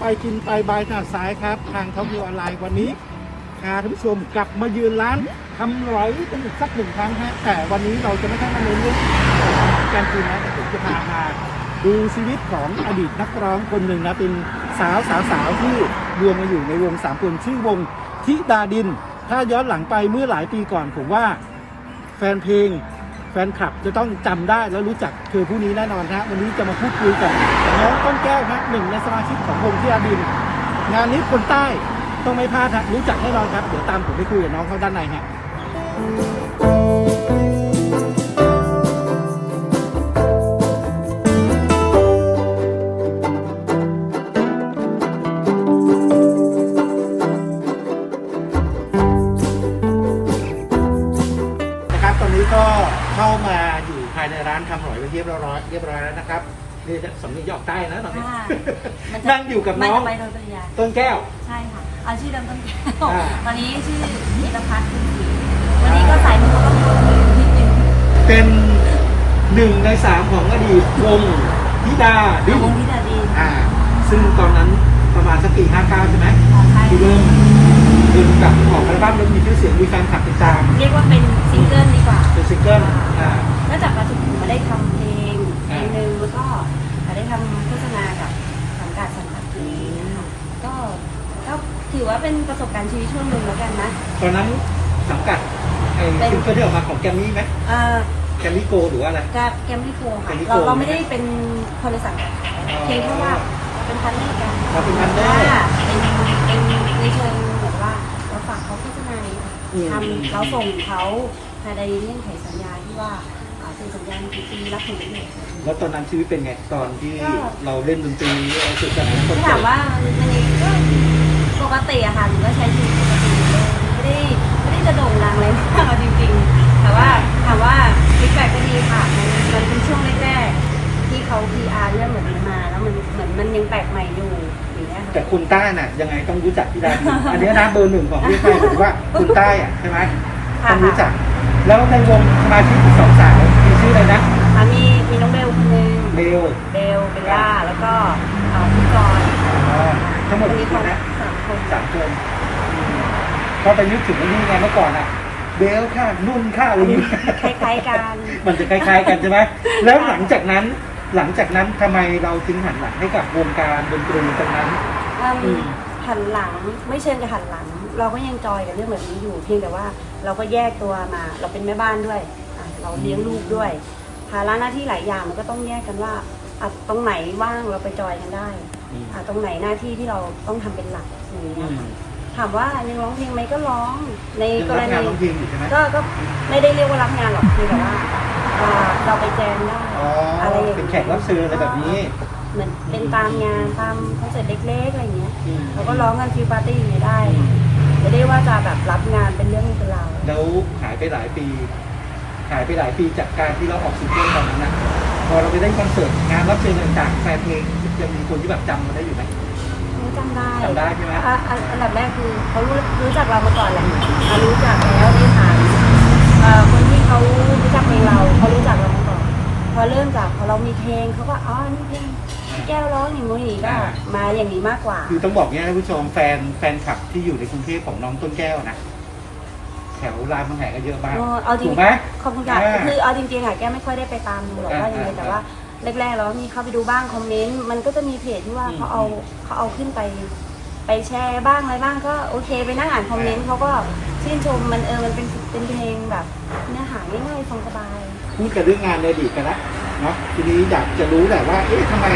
ไปกินไปบายหน้าซ้ายครับ ทางท็อปนิวออนไลน์วันนี้พาท่านผู้ชมกลับมายืนร้านทำร้อยกันอีกสักหนึ่งครั้งฮะแต่วันนี้เราจะไม่ใช่มาเน้นเรื่องการกินนะแต่ผมจะพามาดูชีวิตของอดีตนักร้องคนหนึ่งนะเป็นสาวสาวสาวที่รวมมาอยู่ในวงสามคนชื่อวงทิดาดิน ถ้าย้อนหลังไปเมื่อหลายปีก่อนผมว่า แฟนเพลง แฟนคลับจะต้องจำได้แล้วรู้จักเธอผู้นี้แน่นอนฮะวันนี้จะมาพูดคุยกับน้องต้นแก้วฮะหนึ่งในสมาชิกของวงที่อาบิน งานนี้คนใต้ต้องไม่พลาดฮะรู้จักแน่นอนครับ เดี๋ยวตามผมไปคุยกับน้องเขาด้านในฮะ ร้านทำหอยไว้เรียบร้อยเรียบร้อยแล้วนะครับนี่จะสำเนียงหยอกใต้นะตอนนี้ค่ะมันจะนั่งอยู่กับน้อง มันจะไปโดยปริยายต้นแก้ว ใช่ค่ะ เอาชื่อเดิมต้นแก้วอ่า ตอนนี้ชื่อธีรพัฒน์คุณศรีวันนี้ก็ใส่หมวกกันน็อกนิดนึงเป็นหนึ่งในสามของอดีตวงธิดาดิวงพิดาดี อ่า ซึ่งตอนนั้นประมาณสักปี 59 ใช่ไหม ของไทย ที่เริ่มเริ่ม กลับออกอัลบั้มแล้วมีชื่อเสียงมีแฟนคลับติดตามเรียกว่าเป็นซิงเกิลดีกว่าเป็นซิงเกิลอ่า นอกจากปัจจุบันมาได้ทำเพลงเพลอ่างหนึ่งแล้วก็ได้ทำโฆษณากับสังกัดสังกัดนี้ค่ะก็ก็ถือว่าเป็นประสบการณ์ชีวิตช่วงหนึ่งแล้วกันนะตอนนั้นสังกัดไอ้เป็นซิงเกิลที่ออกมาของแกมมี่ไหมเอ่อแกมมี่โกหรือว่าอะไรแกแกมมี่โคค่ะแกมมี่โคเราเราไม่ได้เป็นคนในสังกัดอ๋อเพียงแค่ว่าเป็นพันเนอร์กันเราเป็นพันเนอร์ ว่าเป็นเป็นในเชิง ทำเราส่งเขาภายในเงื่อนไขสัญญาที่ว่าอ่าเซ็นสัญญากี่ปีรับผลประโยชน์แล้วตอนนั้นชีวิตเป็นไงตอนที่ก็เราเล่นดนตรีเอาสุดสนานคนถ้าถามว่ามันยังก็ปกติอะค่ะหนูก็ใช้ชีวิตปกติเลยไม่ได้ไม่ได้จะโด่งดังอะไรมากเอาจริงๆ แต่ว่าถามว่าฟีดแบ็กก็ดีค่ะมันมันเป็นช่วงแรกๆที่เขา PR เรื่องแบบนี้มา แล้วมันเหมือนมันยังแปลกใหม่อยู่ อย่างเงี้ยค่ะแต่คุณใต้น่ะยังไงต้องรู้จักพี่ดาดินอันนี้นะเบอร์หนึ่งของพี่ไทยผมว่าคุณใต้อะใช่ไหมค่ะต้องรู้จัก แล้วในวงสมาชิกอีกสองสาวมีชื่ออะไรนะอะมีมีน้องเบลคนนึงเบลเบลเบลล่าแล้วก็อ่าพี่จอยอ๋อทั้งหมดคนกี่นี้คคนนนะสามคนสามคนอืมก็ไปนึกถึงไอ้นี่ไงเมื่อก่อนอะเบลค่ะนุ่นค่ะอะไรอย่างเงี้ยคล้ายๆกัน มันจะคล้ายๆกันใช่ไหมแล้วหลังจากนั้นหลังจากนั้นทำไมเราถึงหันหลังให้กับวงการดนตรีตรงนั้น อืมอืมหันหลังไม่เชิงจะหันหลัง เราก็ยังจอยกับเรื่องแบบนี้อยู่ เพียงแต่ว่าเราก็แยกตัวมา เราเป็นแม่บ้านด้วยอะเราเลี้ยงลูกด้วยภาระหน้าที่หลายอย่างมันก็ต้องแยกกันว่าอะตรงไหนว่างเราไปจอยกันได้อืมอะตรงไหนหน้าที่ที่เราต้องทำเป็นหลักอย่างนี้อืยมค่ะถามว่ายังร้องเพลงไหมก็ร้องในยังกรัรบงานณี ร้องเพลงอยู่ใช่ไหม ก็ก็ไม่ได้เรียกว่ารับงานหรอกคือแบบว่าอ่าเราไปแจมได้อ๋ออะไรอย่างเป็นเงี้ยแขกรับเชิญอะไรแบบนี้ เหมือนเป็นตามงานตามคอนเสิร์ตเล็กๆอะไรอย่างเงี้ยอืมเราก็ร้องกันฟิวปาร์ตี้อย่างเงี้ยได้ไม่ได้ว่าจะแบบรับงานเป็นเรื่องเป็นราวแล้วหายไปหลายปี หายไปหลายปีจากการที่เราออกซิงเกิลตอนนั้นนะพอเราไปเล่นคอนเสิร์ตงานรับเชิญต่างๆแฟนเพลงยังมีคนที่แบบจำมาได้อยู่ไหมไม่จำได้จำได้ใช่ไหมอะอะอันดับแรกคือเขารู้รู้จักเรามาก่อนแหละอะรู้จักแล้วในฐานเอ่อคนที่เขารู้จักเพลงเราเขารู้จักเรามาก่อน พอเริ่มจากพอเรามีเพลงเขาก็อ๋อนี่เพลงพี่ แก้วร้องอย่างงู้นอย่างนี้ก็มาอย่างนี้มากกว่า คือต้องบอกเนี้ยท่านผู้ชมแฟนแฟนคลับที่อยู่ในกรุงเทพของน้องต้นแก้วนะ แถวรามคำแหงก็เยอะมากเออเอาจริง ถูกไหม ขอบคุณค่ะอ่าคือเอาจริงๆค่ะแก้ไม่ค่อยได้ไปตามดูหรอกอ่าว่ายังไงอ่าแต่ว่าแรกๆเราก็มีเข้าไปดูบ้างคอมเมนต์มันก็จะมีเพจที่ว่าอืมเขาเอาเขาเอาขึ้นไป ไปแชร์บ้างอะไรบ้างก็โอเคไปนั่งอ่านคอมเมนต์เขาก็ชื่นชมมันเออมันเป็นเป็นเพลงแบบเนื้อหาง่ายๆฟังสบาย พูดกันเรื่องงานในอดีตกันละ เนาะทีนี้อยากจะรู้แหละว่า เอ๊ะทำไม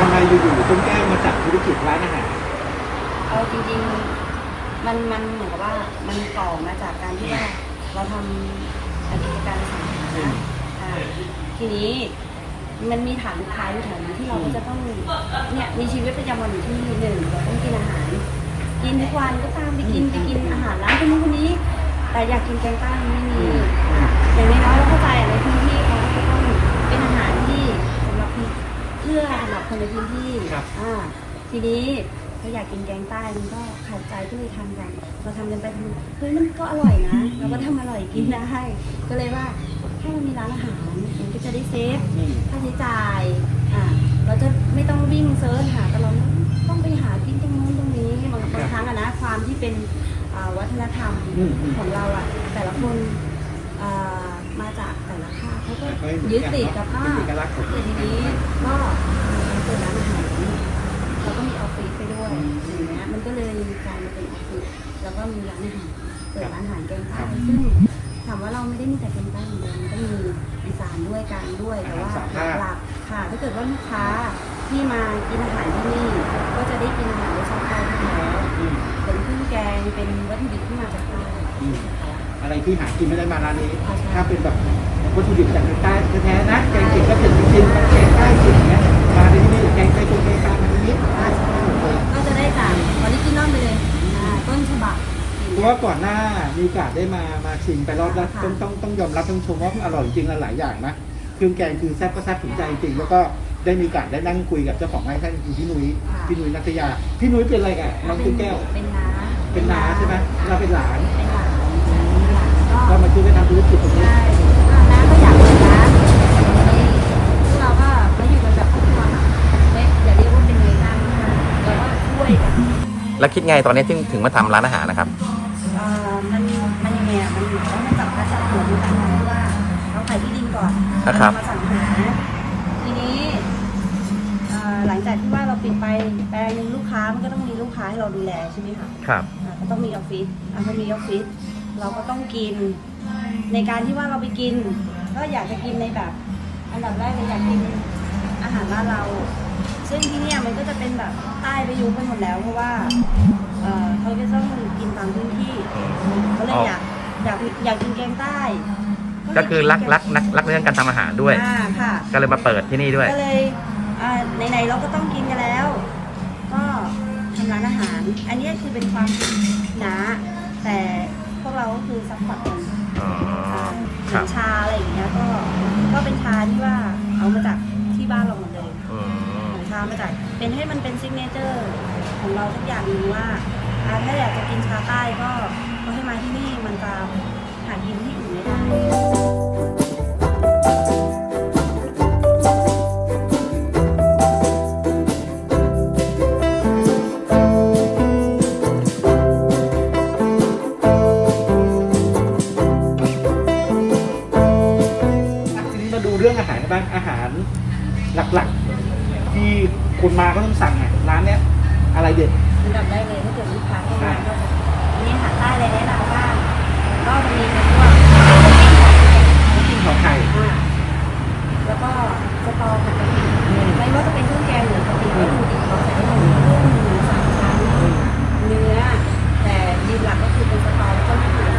ทำไมอยู่ๆต้นแก้วมาจับธุรกิจร้านอาหารเอาจริงๆ มันมันเหมือนกับว่ามันต่อมาจากการที่ว่าเราทำกิจการสังหาอืมอ่าทีนี้มันมีฐานลูกค้าอยู่แถวนี้ที่เราก็จะต้องเนี่ยมีชีวิตประจำวันอยู่ที่หนึ่งเราต้องกินอาหาร กินทุกวันก็ตามไปกินไปกินอาหารร้านคนนู้นคนนี้ แต่อยากกินแกงใต้มันไม่มีอะอย่างน้อยๆเราเข้าใจ เอื้อสำหรับคนในพื้นที่ครับอ่าทีนี้ถ้าอยากกินแกงใต้มันก็ขาดใจก็เลยทำกันเราทำกันไปทำเฮ้ยมันก็อร่อยนะเราก็ทำอร่อยกินได้ก็เลยว่าถ้ามันมีร้านอาหารมันก็จะได้เซฟอืค่าใช้จ่ายอ่าเราจะไม่ต้องวิ่งเซิร์ชหาตลอดต้องไปหากินตรงนู้นตรงนี้บางบางครั้งอะนะความที่เป็นวัฒนธรรมมของเราอะแต่ละคนอ่า ยึดติดกับภาเป็นคเอกลักษณ์ของแต่ทีนี้ก็เปิดร้านอาหารเราก็มีออฟฟิศไปด้วยอย่างเงี้ยมันก็เลยกลายมาเป็นออฟฟิศแล้วก็มีร้านอาหารเปิดร้านอาหารแกงใต้ซึ่งถามว่าเราไม่ได้มีแต่แกงใต้อย่างเดียวมันก็มีอีสานด้วยกลางด้วยแต่ว่าหลักๆค่ะถ้าเกิดว่าลูกค้าที่มากินอาหารที่นี่ก็จะได้กินอาหารรสชาติใต้แท้อืม เป็นเครื่องแกงเป็นวัตถุดิบที่มาจากใต้อืมอะไรที่หากินไม่ได้มาร้านนี้ใช่ถ้าเป็นแบบวัตถุดิบจากใต้แท้ๆนะ แกงเก่งก็เป็นจริงๆแกงใต้จริงเนี้ยมาที่นี่แกงไต้ตรงแกงกลางมาที่นี่อ่าใช่ก็จะได้จากออริจินอลไปเลยอ่าต้นฉบับเพราะว่าก่อนหน้ามีโอกาสได้มามาชิมไปรอบแล้วค่ะต้องต้องต้องยอมรับต้องชมว่าอร่อยจริงหลายอย่างนะเครื่องแกงคือแซ่บก็แซ่บถึงใจจริงแล้วก็ ได้มีโอกาสได้นั่งคุยกับเจ้าของไร่ท่านคือพี่นุ้ยพี่นุ้ยนัทยา พี่นุ้ยเป็นอะไรกันน้องเป็ตุ๊นกแก้ว เป็นน้าเป็นน้าใช่ไหมเราเป็นหลานเป็นหลานหลานก็ก็มาช่วยกันทำธุรกิจตรงนี้ใช่อ่าน้าก็อยากเป็นน้าในพวกเราก็มาอยู่กันแบบครอบครัวค่ะไม่อย่าเรียกว่าเป็นเนยหน้านะคะเราก็ช่วยกัน แล้วคิดไงตอนนี้ถึงถึงมาทำร้านอาหารนะครับ เอ่อมันมันยังไงอะมันเหมือนว่ามันจับพระจับหัวด้วยกันนะที่ว่าเราขายที่ดินก่อนนะครับแล้วเรามาสั่ ปิดไปแปลงหนึ่งลูกค้ามันก็ต้องมีลูกค้าให้เราดูแลใช่ไหมคะครับ อ่าก็ต้องมีออฟฟิศอ่าพอมีออฟฟิศเราก็ต้องกิน ในการที่ว่าเราไปกิน ก็อยากจะกินในแบบ อันดับแรกเลยอยากกินอาหารบ้านเรา ซึ่งที่เนี่ยมันก็จะเป็นแบบใต้ไปยุคไปหมดแล้วเพราะว่าเอ่อเขาก็ต้องกินตามพื้นที่ก็เลยอยากอยากอยากกินแกงใต้ก็คือรักรักรักรักเรื่องการทำอาหารด้วย อ่าค่ะ ก็เลยมาเปิดที่นี่ด้วย ก็เลย อ่าไหนๆเราก็ต้องกินกันแล้ว ก็ทำร้านอาหาร อันนี้คือเป็นความหนา แต่พวกเราก็คือซัพพอร์ตกันอ๋ออ่าคเหมืรัอบนชาอะไรอย่างเงี้ยก็ก็เป็นชาที่ว่าเอามาจากที่บ้านเราหมดเลย อืม ของชามาจากเป็นให้มันเป็นซิกเนเจอร์ของเราทุกอย่างหนึงว่าอ่าถ้าอยากจะกินชาใต้ก็ก็ให้มาที่นี่มันจะหากินที่อื่นไม่ได้ รื่องอาหารกันบ้างอาหารหลักๆ ที่คนมาก็ต้องสั่งอะร้านเนี้ยอะไรเด็ดอันดับได้เลยถ้าเกิดลูกค้าเข้ามาก็จะมีอาหารใต้อะไรแนะนำบ้างก็จะมีเป็นพวกกินของไข่อ่าแล้วก็สตอผัดกะปิไม่ว่าจะเป็นเครื่องแกงหรือกะปิวัตถุดิบเราใส่ได้หมดเลยกุ้งหมูสามชั้นเนื้อ แต่ยืนหลักก็คือเป็นสตอแล้วก็มะเขือ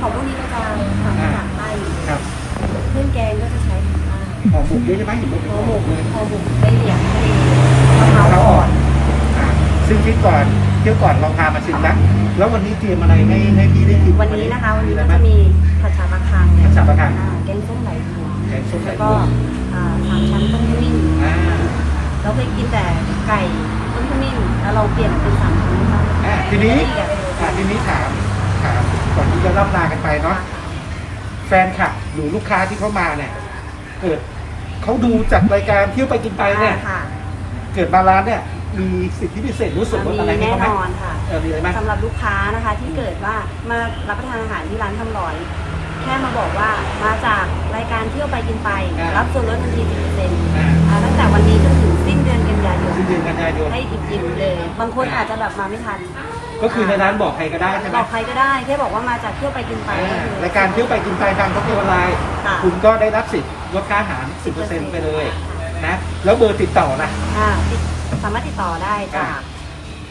ของพวกนี้ก็จะสั่งมาจากใต้ครับ เครื่องแกงก็จะใช้ของใต้หอหมกเยอะใช่ไหมห็นห่อหมกเลยห่อหมกได้เหลี่ยมทะเลมะพร้าวอ่อนอะซึ่งที่ก่อนเที่ยวก่อนเราพามาชิมแล้วแล้ววันนี้เตรียมอะไรให้ให้พี่ได้ชิมวันนี้นะคะ วันนี้ก็จะมีผัดฉาปลาคังผัดฉาปลาคังแกงส้มไหลบัวแกงส้มไหลแล้วก็สามชั้นต้มขมิ้นอ่าเราเคยกินแต่ไก่ต้มขมิ้นแล้วเราเปลี่ยนเป็นสามชั้นทีนี้อีกแบบหนึ่งอะทีนี้ถามถามก่อนที่จะล่ำลากันไปเนาะ ฟนคลับหรือลูกค้าที่เขามาเนี่ยเกิดเขาดูจากรายการเที่ยวไปกินไปเนี่ยอ่าค่ะเกิดมาร้านเนี่ย มีสิทธิพิเศษรู้สึกว่ามีอะไรให้แน่เขาไหมนอนค่ะเออมีอะไรไหม สำหรับลูกค้านะคะที่เกิดว่ามารับประทานอาหารที่ร้านทำร้อย แค่มาบอกว่ามาจากรายการเที่ยวไปกินไปรับส่วนลดทันที10%อ่า อ่าตั้งแต่วันนี้จนถึงสิ้นเดือนกันยายนสิ้นเดือนกันยายนให้อิ่มๆเลย บางคนอาจจะแบบมาไม่ทันก็คือในร้านบอกใครก็ได้ใช่ไหมบอกใครก็ได้แค่บอกว่ามาจากเที่ยวไปกินไปอ่าก็คือ รายการเที่ยวไปกินไปทางท็อปเทวออนไลน์ค่ะ คุณก็ได้รับสิทธิ์ลดค่าอาหาร 10%ไปเลยนะแล้วเบอร์ติดต่อนะ อ่าติดสามารถติดต่อได้จากอ่า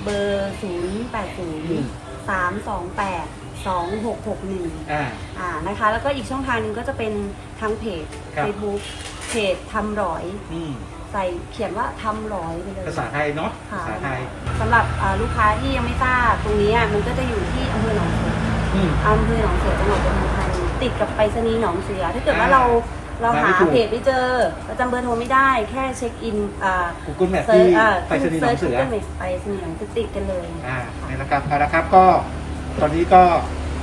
เบอร์0 8 0 3 2 8 2 6 6 1อ่าอ่านะคะ แล้วก็อีกช่องทางหนึ่งก็จะเป็นทางเพจ ครับ Facebook เพจทำร้อย อืม ใส่เขียนว่าทำร้อยไปเลยภาษาไทยเนาะค่ะภาษาไทยสำหรับอ่าลูกค้าที่ยังไม่ทราบตรงนี้อะมันก็จะอยู่ที่อำเภอหนองเสืออืมอำเภอหนองเสือจังหวัดปทุมธานีติดกับไปรษณีย์หนองเสือ ถ้าเกิดว่าอ่าเราเราหามาไม่ถูกเพจไม่เจอเราจำเบอร์โทรไม่ได้แค่เช็คอินอ่า Google Map เซิร์ที่ชอ่าไปสนีย์หนองเสือซิร์ช Google Map ไปสนีย์หนองเสือติดกันเลยอ่านี่นะครับเอาละครับก็ตอนนี้ก็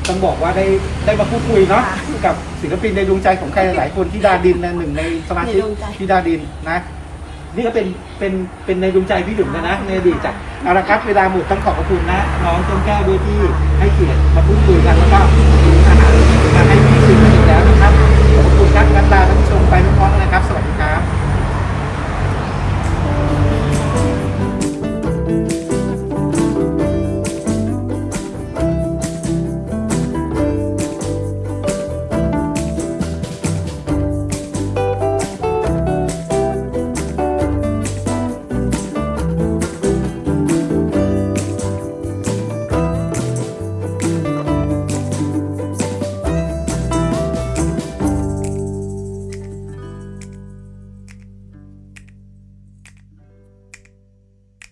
ต้องบอกว่าได้ได้มาพูดคุยเนาะค่ะกับศิลปินในดวงใจของใครหลายคนที่ดาดินนะหนึ่งในสมาชิกในดวงใจที่ดาดินนะ นี่ก็เป็นเป็นเป็นในดวงใจพี่หนุ่มนะนะในอดีตจากเอาละครับเวลาหมดต้องขอบพระคุณนะน้องต้นแก้วด้วยที่ให้เกียรติมาพูดคุยกันแล้วก็มีอาหารมาให้พี่ชิมกันอีกแล้วนะครับขอบคุณครับกันลาท่านผู้ชมไปพร้อมๆกันนะครับ สวัสดีครับ